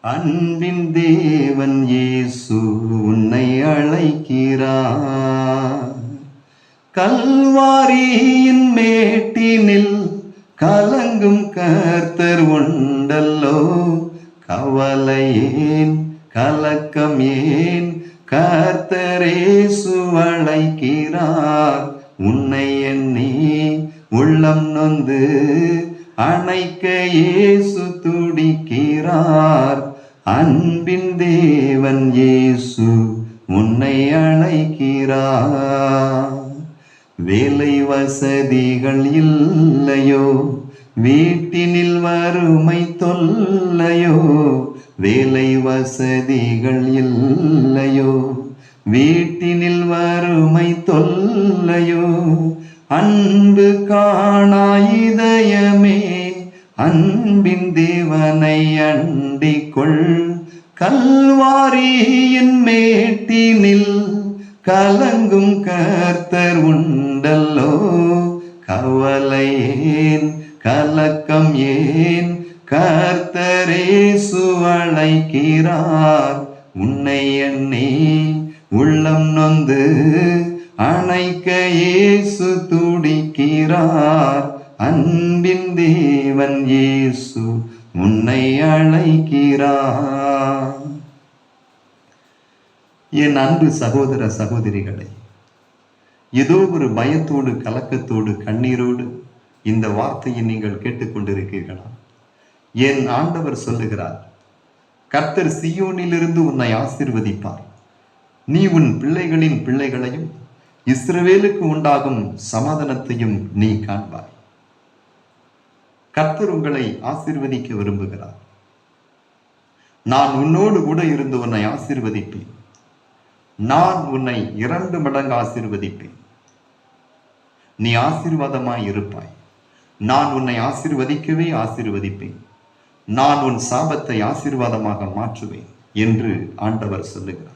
அன்பின் தேவன் இயேசு உன்னை அழைக்கிறார். கல்வாரியின் மேட்டினில் கலங்கும் கர்த்தர் உண்டல்லோ? கவலை ஏன் கலக்கம் ஏன்? கர்த்தரேசு அழைக்கிறார். உன்னை எண்ணி உள்ளம் நொந்து அணைக்க இயேசு துடிக்கிறார். அன்பின் தேவன் இயேசு உன்னை அழைக்கிறார். வேலை வசதிகள் இல்லையோ வீட்டினில் வறுமை தொல்லையோ வேலை வசதிகள் இல்லையோ வீட்டினில் வறுமை தொல்லையோ அன்பு காணாயுதயமே அன்பின் தேவனை அண்டிக்கொள் கல்வாரியின் மேட்டினில் கலங்கும் கர்த்தர் உண்டல்லோ. கவலை ஏன் கலக்கம் ஏன் கர்த்தரே அழைக்கிறார். உன்னை எண்ணி உள்ளம் நொந்து அணைக்க இயேசு துடிக்கிறார். அன்பின் தேவன் இயேசு உன்னை அழைக்கிறார். என் அன்பு சகோதர சகோதரிகளை ஏதோ ஒரு பயத்தோடு கலக்கத்தோடு கண்ணீரோடு இந்த வார்த்தையை நீங்கள் கேட்டுக்கொண்டிருக்கிறீர்களா என் ஆண்டவர் சொல்லுகிறார் கர்த்தர் சியோனிலிருந்து உன்னை ஆசிர்வதிப்பார். நீ உன் பிள்ளைகளின் பிள்ளைகளையும் இஸ்ரவேலுக்கு உண்டாகும் சமாதானத்தையும் நீ காண்பாய். கத்தர் உங்களை ஆசிர்வதிக்க விரும்புகிறார். நான் உன்னோடு கூட இருந்து உன்னை ஆசிர்வதிப்பேன். நான் உன்னை இரண்டு மடங்கு ஆசிர்வதிப்பேன். நீ ஆசிர்வாதமாய் இருப்பாய். நான் உன்னை ஆசிர்வதிக்கவே ஆசிர்வதிப்பேன். நான் உன் சாபத்தை ஆசீர்வாதமாக மாற்றுவேன் என்று ஆண்டவர் சொல்லுகிறார்.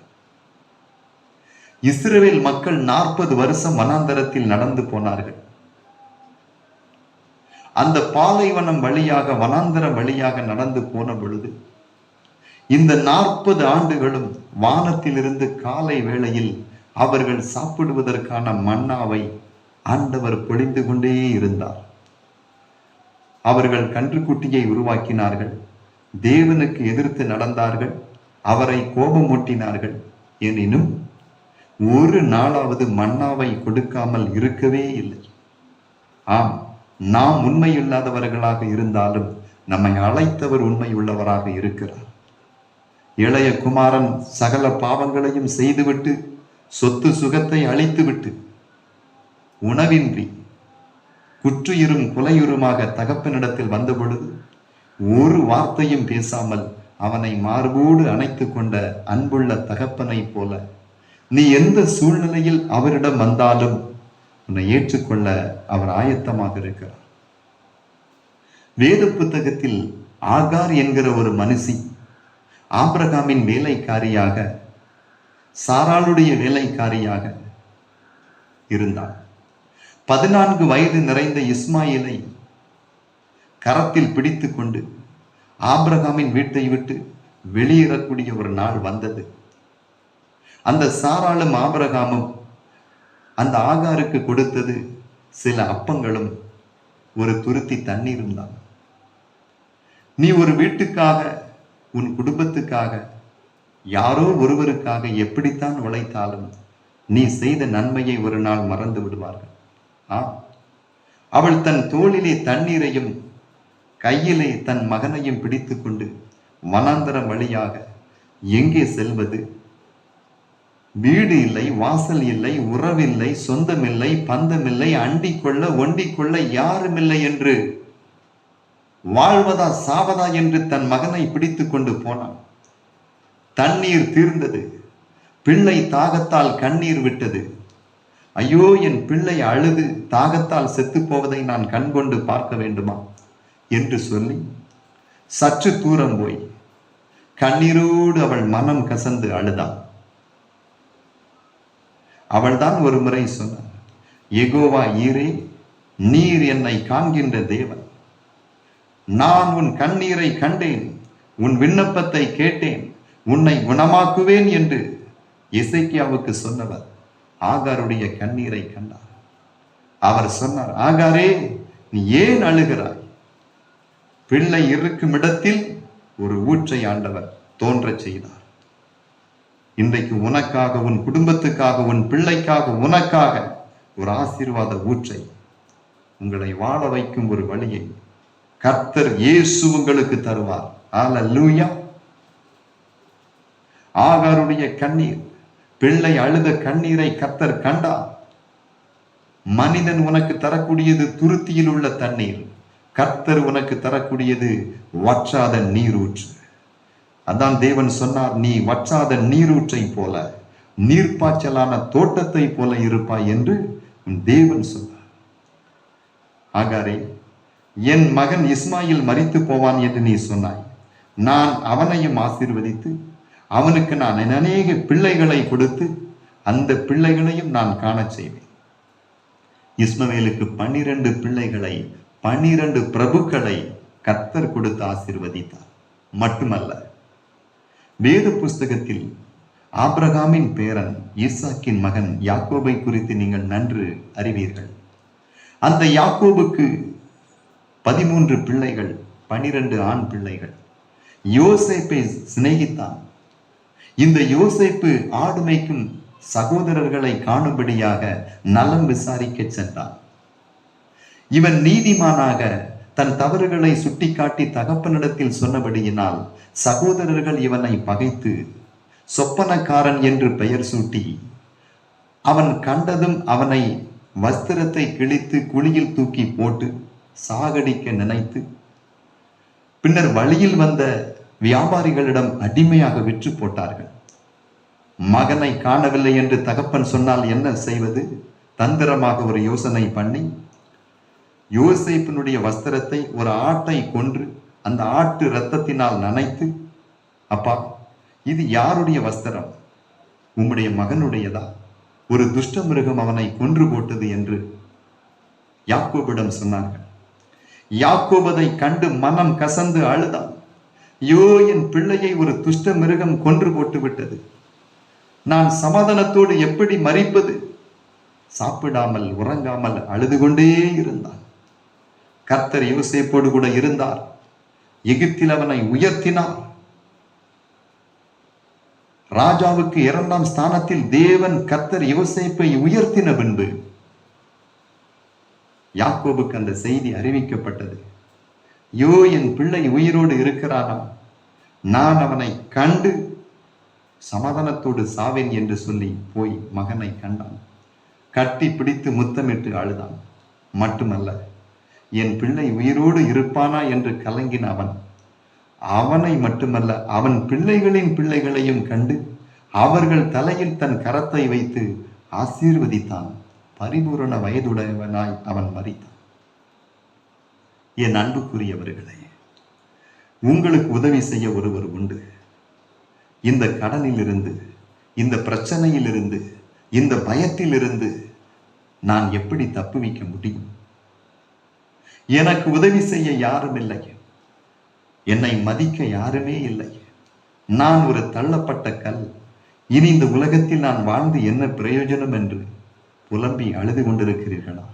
இஸ்ரேல் மக்கள் நாற்பது வருஷம் வனாந்தரத்தில் நடந்து போனார்கள். அந்த பாலைவனம் வழியாக வனாந்தரம் வழியாக நடந்து போன பொழுது இந்த நாற்பது ஆண்டுகளும் வானத்திலிருந்து காலை வேளையில் அவர்கள் சாப்பிடுவதற்கான மன்னாவை ஆண்டவர் பொழிந்து கொண்டே இருந்தார். அவர்கள் கன்றுக்குட்டியை உருவாக்கினார்கள் தேவனுக்கு எதிர்த்து நடந்தார்கள் அவரை கோபமூட்டினார்கள். எனினும் ஒரு நாளாவது மன்னாவை கொடுக்காமல் இருக்கவே இல்லை. ஆம் நாம் உண்மையில்லாதவர்களாக இருந்தாலும் நம்மை அழைத்தவர் உண்மையுள்ளவராக இருக்கிறார். இளைய குமாரன் சகல பாவங்களையும் செய்துவிட்டு சொத்து சுகத்தை அழித்துவிட்டு உணவின்றி குற்றுயிரும் குலையுருமாக தகப்பனிடத்தில் வந்தபொழுது ஒரு வார்த்தையும் பேசாமல் அவனை மார்போடு அணைத்து கொண்ட அன்புள்ள தகப்பனைப் போல நீ எந்த சூழ்நிலையில் அவரிடம் வந்தாலும் உன்னை ஏற்றுக்கொள்ள அவர் ஆயத்தமாக இருக்கிறார். வேத புத்தகத்தில் ஆகார் என்கிற ஒரு மனுஷி ஆபிரகாமின் வேலைக்காரியாக சாராளுடைய வேலைக்காரியாக இருந்தார் பதினான்கு வயது நிறைந்த இஸ்மாயிலை கரத்தில் பிடித்து கொண்டு ஆபிரகாமின் வீட்டை விட்டு வெளியேறக்கூடிய ஒரு நாள் வந்தது. அந்த சாராளும் ஆபிரகாமும் அந்த ஆகாருக்கு கொடுத்தது சில அப்பங்களும் ஒரு துருத்தி தண்ணீரும் தான். நீ ஒரு வீட்டுக்காக உன் குடும்பத்துக்காக யாரோ ஒருவருக்காக எப்படித்தான் உழைத்தாலும் நீ செய்த நன்மையை ஒரு நாள் மறந்து விடுவார்கள். ஆ அவள் தன் தோளிலே தண்ணீரையும் கையிலே தன் மகனையும் பிடித்து கொண்டு வனாந்தரம் வழியாக எங்கே செல்வது? வீடு இல்லை வாசல் இல்லை உறவில்லை சொந்தமில்லை பந்தமில்லை அண்டிக்கொள்ள கொள்ள யாருமில்லை என்று. வாழ்வதா சாவதா என்று தன் மகனை பிடித்து கொண்டு போனான். தண்ணீர் தீர்ந்தது. பிள்ளை தாகத்தால் கண்ணீர் விட்டது. ஐயோ என் பிள்ளை அழுது தாகத்தால் செத்து போவதை நான் கண்கொண்டு பார்க்க வேண்டுமா? என்று சொல்லி சற்று தூரம் போய் கண்ணீரோடு அவள் மனம் கசந்து அவள் அவள்தான் ஒரு முறை சொன்னார் எகோவா ஈரே நீர் என்னை காண்கின்ற தேவன். நான் உன் கண்ணீரை கண்டேன் உன் விண்ணப்பத்தை கேட்டேன் உன்னை குணமாக்குவேன் என்று இசைக்கியாவுக்கு சொன்னவர் ஆகாருடைய கண்ணீரை கண்டார். அவர் சொன்னார் ஆகாரே நீ ஏன் அழுகிறாய்? பிள்ளை இருக்கும் இடத்தில் ஒரு ஊற்றை ஆண்டவர் தோன்றச் செய்தார். இன்றைக்கு உனக்காக உன் குடும்பத்துக்காக உன் பிள்ளைக்காக உனக்காக ஒரு ஆசீர்வாத ஊற்றை உங்களை வாழ வைக்கும் ஒரு வழியை கர்த்தர் இயேசு உங்களுக்கு தருவார். அல்லேலூயா ஆகாருடைய கண்ணீர் பிள்ளை அழுத கண்ணீரை கர்த்தர் கண்டார். மனிதன் உனக்கு தரக்கூடியது துருத்தியில் உள்ள தண்ணீர் கர்த்தர் உனக்கு தரக்கூடியது வற்றாத நீரூற்று. அதான் தேவன் சொன்னார் நீ வற்றாத நீரூற்றை போல நீர்ப்பாய்ச்சலான தோட்டத்தை போல இருப்பாய் என்று உன் தேவன் சொன்னார். ஆகாரே என் மகன் இஸ்மாயில் மறித்து போவான் என்று நீ சொன்னாய். நான் அவனையும் ஆசீர்வதித்து அவனுக்கு நான் அநேக பிள்ளைகளை கொடுத்து அந்த பிள்ளைகளையும் நான் காணச் செய்வேன். இஸ்மவேலுக்கு பன்னிரண்டு பிள்ளைகளை பன்னிரண்டு பிரபுக்களை கத்தர் கொடுத்து ஆசீர்வதித்தார். மட்டுமல்ல வேத புஸ்தகத்தில் ஆப்ரகாமின் பேரன் ஈசாக்கின் மகன் யாக்கோபை குறித்து நீங்கள் நன்று அறிவீர்கள். அந்த யாக்கோபுக்கு பதிமூன்று பிள்ளைகள் பனிரெண்டு ஆண் பிள்ளைகள். யோசேப்பை சிநேகித்தான். இந்த யோசேப்பு ஆடுமைக்கும் சகோதரர்களை காணும்படியாக நலம் விசாரிக்க சென்றான். இவன் நீதிமானாக தன் தவறுகளை சுட்டிக்காட்டி தகப்பனிடத்தில் சொன்னபடியினால் சகோதரர்கள் இவனை பகைத்து சொப்பனக்காரன் என்று பெயர் சூட்டி அவன் கண்டதும் அவனை வஸ்திரத்தை கிழித்து குழியில் தூக்கி போட்டு சாகடிக்க நினைத்து பின்னர் வழியில் வந்த வியாபாரிகளிடம் அடிமையாக விற்று போட்டார்கள். மகனை காணவில்லை என்று தகப்பன் சொன்னால் என்ன செய்வது? தந்திரமாக ஒரு யோசனை பண்ணி யோசைப்பினுடைய வஸ்திரத்தை ஒரு ஆட்டை கொன்று அந்த ஆட்டு இரத்தத்தினால் நனைத்து அப்பா இது யாருடைய வஸ்திரம்? உம்முடைய மகனுடையதா? ஒரு துஷ்ட மிருகம் அவனை கொன்று போட்டது என்று யாக்கோபிடம் சொன்னார்கள். யாக்கோபதை கண்டு மனம் கசந்து அழுதான். ஐயோ என் பிள்ளையை ஒரு துஷ்ட மிருகம் கொன்று போட்டு விட்டது. நான் சமாதானத்தோடு எப்படி மறிப்பது சாப்பிடாமல் உறங்காமல் அழுது கொண்டே இருந்தான். கர்த்தர் யோசேப்போடு கூட இருந்தார். எகிப்தில் அவனை உயர்த்தினார். ராஜாவுக்கு இரண்டாம் ஸ்தானத்தில் தேவன் கர்த்தர் யோசேப்பை உயர்த்தின பின்பு யாக்கோபுக்கு அந்த செய்தி அறிவிக்கப்பட்டது. யோ என் பிள்ளை உயிரோடு இருக்கிறானா நான் அவனை கண்டு சமாதானத்தோடு சாவேன் என்று சொல்லி போய் மகனை கண்டான். கட்டி பிடித்து முத்தமிட்டு அழுதான். மட்டுமல்ல என் பிள்ளை உயிரோடு இருப்பானா என்று கலங்கின அவன். அவனை மட்டுமல்ல அவன் பிள்ளைகளின் பிள்ளைகளையும் கண்டு அவர்கள் தலையில் தன் கரத்தை வைத்து ஆசீர்வதித்தான். பரிபூரண வயதுடையவனாய் அவன் மறித்தான் என் அன்புக்குரியவர்களே உங்களுக்கு உதவி செய்ய ஒருவர் உண்டு. இந்த கடனிலிருந்து இந்த பிரச்சனையிலிருந்து இந்த பயத்திலிருந்து நான் எப்படி தப்புவிக்க முடியும்? எனக்கு உதவி செய்ய யாரும் இல்லை என்னை மதிக்க யாருமே இல்லை நான் ஒரு தள்ளப்பட்ட கல். இனி இந்த உலகத்தில் நான் வாழ்ந்து என்ன பிரயோஜனம் என்று புலம்பி அழுது கொண்டிருக்கிறீர்களா?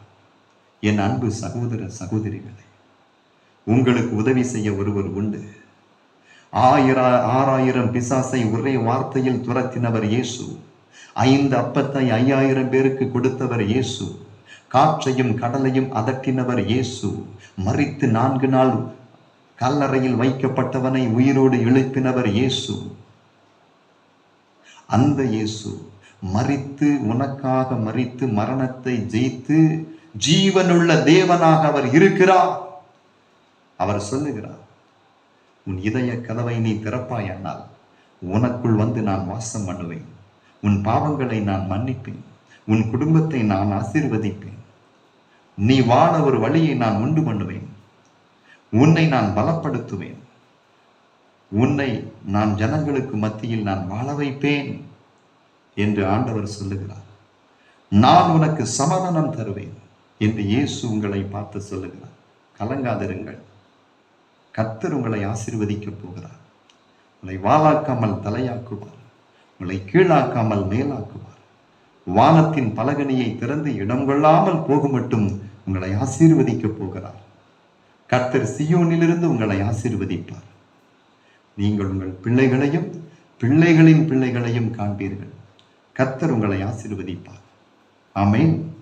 என் அன்பு சகோதர சகோதரிகளே உங்களுக்கு உதவி செய்ய ஒருவர் உண்டு. ஆயிர ஆறாயிரம் பிசாசை ஒரே வார்த்தையில் துரத்தினவர் இயேசு. ஐந்து அப்பத்தை ஐயாயிரம் பேருக்கு கொடுத்தவர் இயேசு. காற்றையும் கடலையும் அதட்டினவர் இயேசு. மறித்து நான்கு நாள் கல்லறையில் வைக்கப்பட்டவனை உயிரோடு எழுப்பினவர் இயேசு. அந்த இயேசு மறித்து உனக்காக மறித்து மரணத்தை ஜெயித்து ஜீவனுள்ள தேவனாக அவர் இருக்கிறார். அவர் சொல்லுகிறார் உன் இதய கதவை நீ திறப்பாயானால் உனக்குள் வந்து நான் வாசம் பண்ணுவேன். உன் பாவங்களை நான் மன்னிப்பேன். உன் குடும்பத்தை நான் ஆசீர்வதிப்பேன். நீ வாழ ஒரு வழியை நான் உண்டு பண்ணுவேன். உன்னை நான் பலப்படுத்துவேன். உன்னை நான் ஜனங்களுக்கு மத்தியில் நான் வாழ வைப்பேன் என்று ஆண்டவர் சொல்லுகிறார். நான் உனக்கு சமாதானம் தருவேன் என்று இயேசு உங்களை பார்த்து சொல்லுகிறார். கலங்காதிருங்கள். கத்தர் உங்களை ஆசீர்வதிக்கப் போகிறார். உங்களை வாழாக்காமல் தலையாக்குவார். உங்களை கீழாக்காமல் மேலாக்குவார். வானத்தின் பலகனியை திறந்து இடம் கொள்ளாமல் போகும் மட்டும் உங்களை ஆசீர்வதிக்கப் போகிறார். கர்த்தர் சியோனிலிருந்து உங்களை ஆசீர்வதிப்பார். நீங்கள் உங்கள் பிள்ளைகளையும் பிள்ளைகளின் பிள்ளைகளையும் காண்பீர்கள். கர்த்தர் உங்களை ஆசீர்வதிப்பார். ஆமென்.